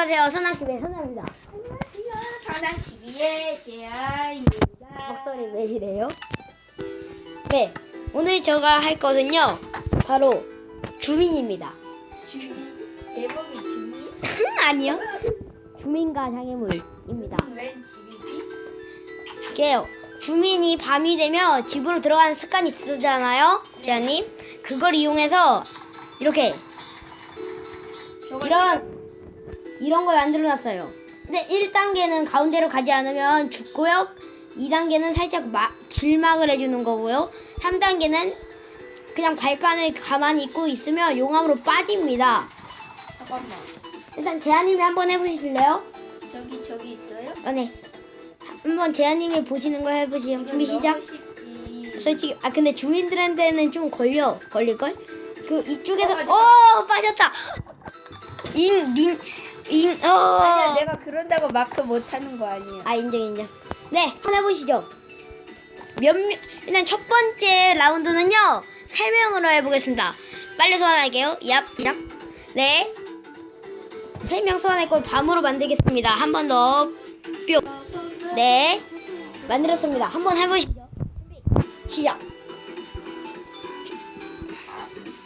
안녕하세요. 선왕TV의 선왕입니다. 안녕하세요. 사랑TV의 제아입니다. 목소리 왜 이래요? 네, 오늘 제가 할 것은요. 바로 주민입니다. 주민, 제목이 주민? 아니요. 주민과 장애물입니다. 웬 집이지? 이게요. 주민이 밤이 되면 집으로 들어가는 습관이 있으잖아요. 재현님. 그걸 이용해서 이렇게 이런 이런 걸 만들어 놨어요. 근데 1단계는 가운데로 가지 않으면 죽고요. 2단계는 살짝 마, 길막을 해주는 거고요. 3단계는 그냥 발판을 가만히 있고 있으면 용암으로 빠집니다. 잠깐만. 일단 재한님이 한번 해보실래요? 저기 저기 있어요? 아, 네. 한번 재한님이 보시는 걸 해보시죠. 준비 시작. 솔직히 아 근데 주민들한테는 좀 걸려 걸릴걸? 그 이쪽에서 맞아. 오 빠졌다. 잉잉 잉 어. 아니야, 내가 그런다고 마크 못하는 거 아니야. 아 인정 인정. 네, 한번 해보시죠. 몇 명? 일단 첫 번째 라운드는요 세 명으로 해보겠습니다. 빨리 소환할게요. 얍, 이랑. 네. 세 명 소환했고 밤으로 만들겠습니다. 한 번 더. 뿅. 네. 만들었습니다. 한 번 해보시죠. 준비. 시작.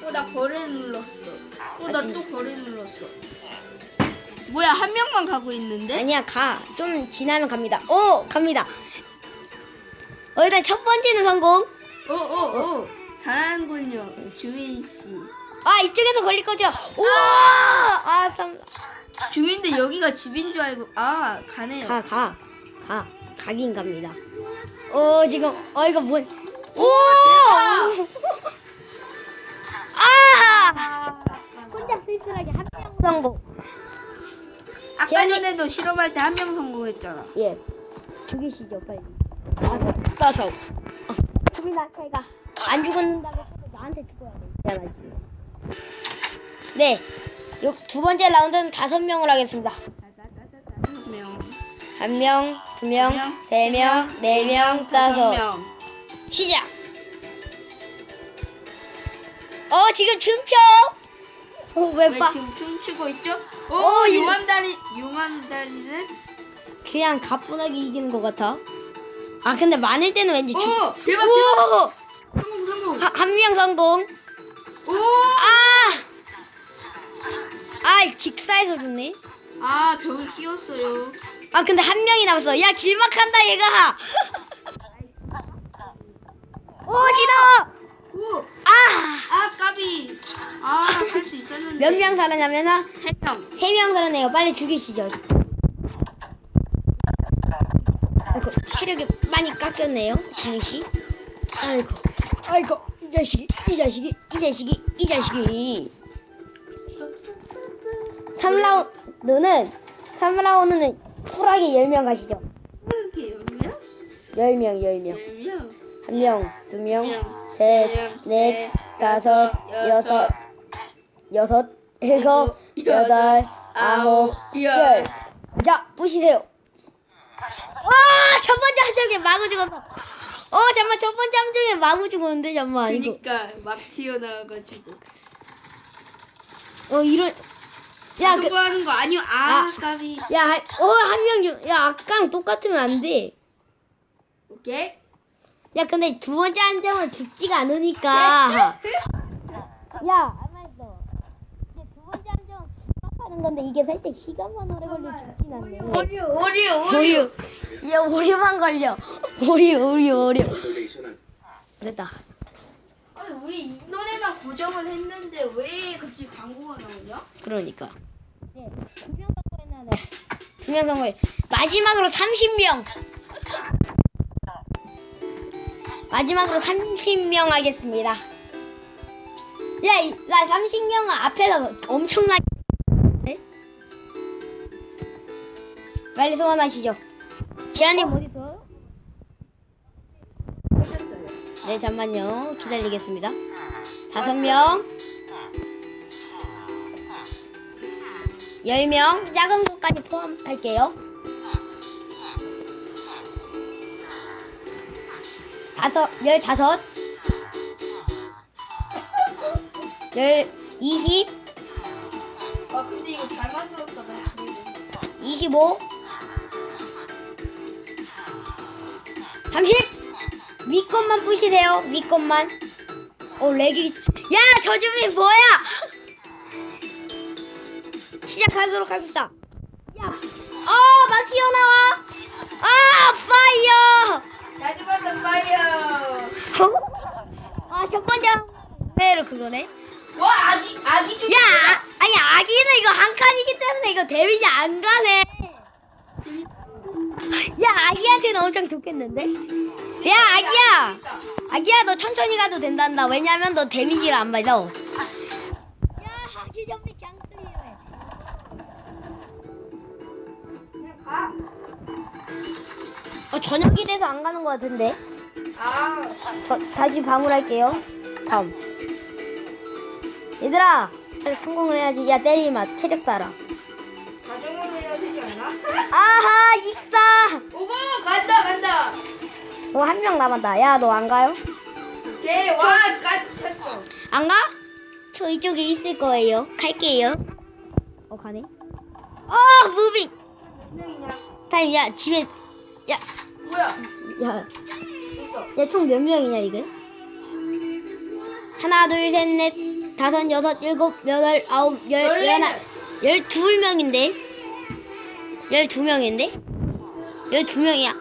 어, 나 거래 눌렀어. 어, 나 아니. 또 거래 눌렀어. 뭐야, 한 명만 가고 있는데? 아니야 가. 좀 지나면 갑니다. 오 갑니다. 어 일단 첫 번째는 성공. 어. 잘하는군요, 주민 씨. 아 이쪽에서 걸릴 거죠. 우와. 아 참. 주민들 여기가 집인 줄 알고 아 가네요. 가, 가, 가, 가긴 갑니다. 어, 지금, 어, 이거 뭔, 오! 아! 혼자 쓸쓸하게 한 명 성공. 아까 재현이- 전에도 실험할 때 한 명 성공했잖아. 예. 죽이시죠, 빨리. 나도, 따서. 어, 수빈아, 걔가 안 죽었는다고 해서 나한테 죽어야 돼. 미안하지. 네. 요, 두 번째 라운드는 다섯 명을 하겠습니다. 한 명, 한 명, 두 명, 두 명, 세 명, 네 명, 다섯. 명. 시작. 어 지금 춤춰. 어 왜 왜 봐? 지금 춤추고 있죠? 오, 어, 이- 용암다리, 용암다리는? 그냥 가뿐하게 이기는 것 같아. 아 근데 많을 때는 왠지 오, 죽. 대박, 대박. 오! 성공, 성공. 한 명 성공. 오, 아! 아 직사에서 죽네. 아, 벽에 끼웠어요. 아 근데 한 명이 남았어. 야 길막한다 얘가. 오 지나와. 오, 아! 아, 까비. 아, 살수 있었는데. 몇 명 살아나면은 세 명. 세 명 살아내요. 빨리 죽이시죠. 아이고, 체력이 많이 깎였네요. 중시. 아이고, 아이고, 이 자식이, 이 자식이, 이 자식이, 이 자식이. 3라운드는, 3라운드는 쿨하게 10명 가시죠. 이렇게 열 명? 10명, 10명. 한 명, 두 명, 명, 셋, 명, 넷, 넷, 다섯, 여섯, 여섯, 일곱, 여덟, 아홉, 열. 자, 부시세요. 와, 첫 번째 함정에 마구 죽었어. 어, 잠만 첫 번째 함정에 마구 죽었는데, 잠만 이거. 그니까 막 튀어나와가지고. 어, 이런. 야, 그, 성공하는 거 아니요? 아, 아. 까비. 야, 한- 어, 한 명 좀. 야, 아까랑 똑같으면 안 돼. 오케이. 야, 근데 두 번째 함정은 죽지가 않으니까. 야, 아마도 이제 두 번째 함정 하는 건데 이게 살짝 시간만 오래 걸려 죽진 않네. 오류, 오류, 오류. 야, 오류만 걸려. 오류, 오류, 오류. 됐다. 아니, 우리 이 노래만 고정을 했는데 왜 갑자기 광고가 나오냐? 그러니까. 네, 두명 선거했나 네. 두명 선거해. 마지막으로 30명. 마지막으로 30명 하겠습니다. 야, 이- 나 30명은 앞에서 엄청나게. 네? 빨리 소환하시죠. 기아님 어디 있어요? 네, 잠만요. 기다리겠습니다. 다섯 명. 열명 작은 것까지 포함할게요. 다섯, 열 다섯, 열 이십, 아, 근데 이거 잘 만들었다, 나 그래도. 25 30 위것만 부시세요 위 것만. 어 렉이 야 저 주민 뭐야? 시작하도록 하겠다 이거 데미지 안 가네. 야 아기한테는 엄청 좋겠는데? 야 아기야. 아기야 너 천천히 가도 된단다. 왜냐면 너 데미지를 안 받아. 야 아기 그냥 가. 어 저녁이 돼서 안 가는 것 같은데. 아. 저, 다시 방울할게요. 다음. 얘들아 빨리 성공을 해야지. 야 때리마. 체력 따라 가정으로 해야 되지 않나? 아하 익사 오고 간다 간다. 어 한 명 남았다 야 너 안 가요? 오케이 와 까지 찼어. 안 가? 저 이쪽에 있을 거예요 갈게요 어 가네 어 무빙? 타임 야 집에 뭐야? 야야 있어. 총몇 명이냐 이거? 하나 둘 셋 넷 다섯 여섯 일곱 여덟 아홉 열 열하나 열두 명인데? 열두 명인데? 열두 명이야.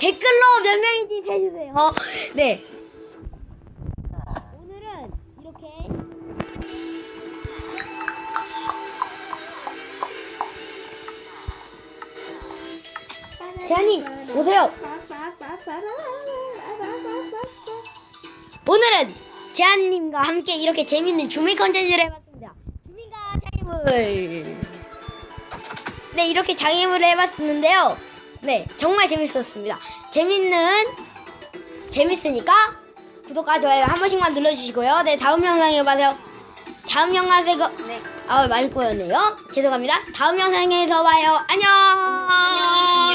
댓글로 몇 명인지 해주세요. 어, 네. 오늘은 이렇게 재한님 오세요. 오늘은 재한님과 함께 이렇게 재밌는 주민 컨텐츠를 해봤습니다. 주민과 장애물. 네, 이렇게 장애물을 해봤는데요. 네, 정말 재밌었습니다. 재밌는, 재밌으니까 구독과 좋아요 한 번씩만 눌러주시고요. 네, 다음 영상에 봐요. 다음 영상에서, 네, 아, 많이 꼬였네요. 죄송합니다. 다음 영상에서 봐요. 안녕!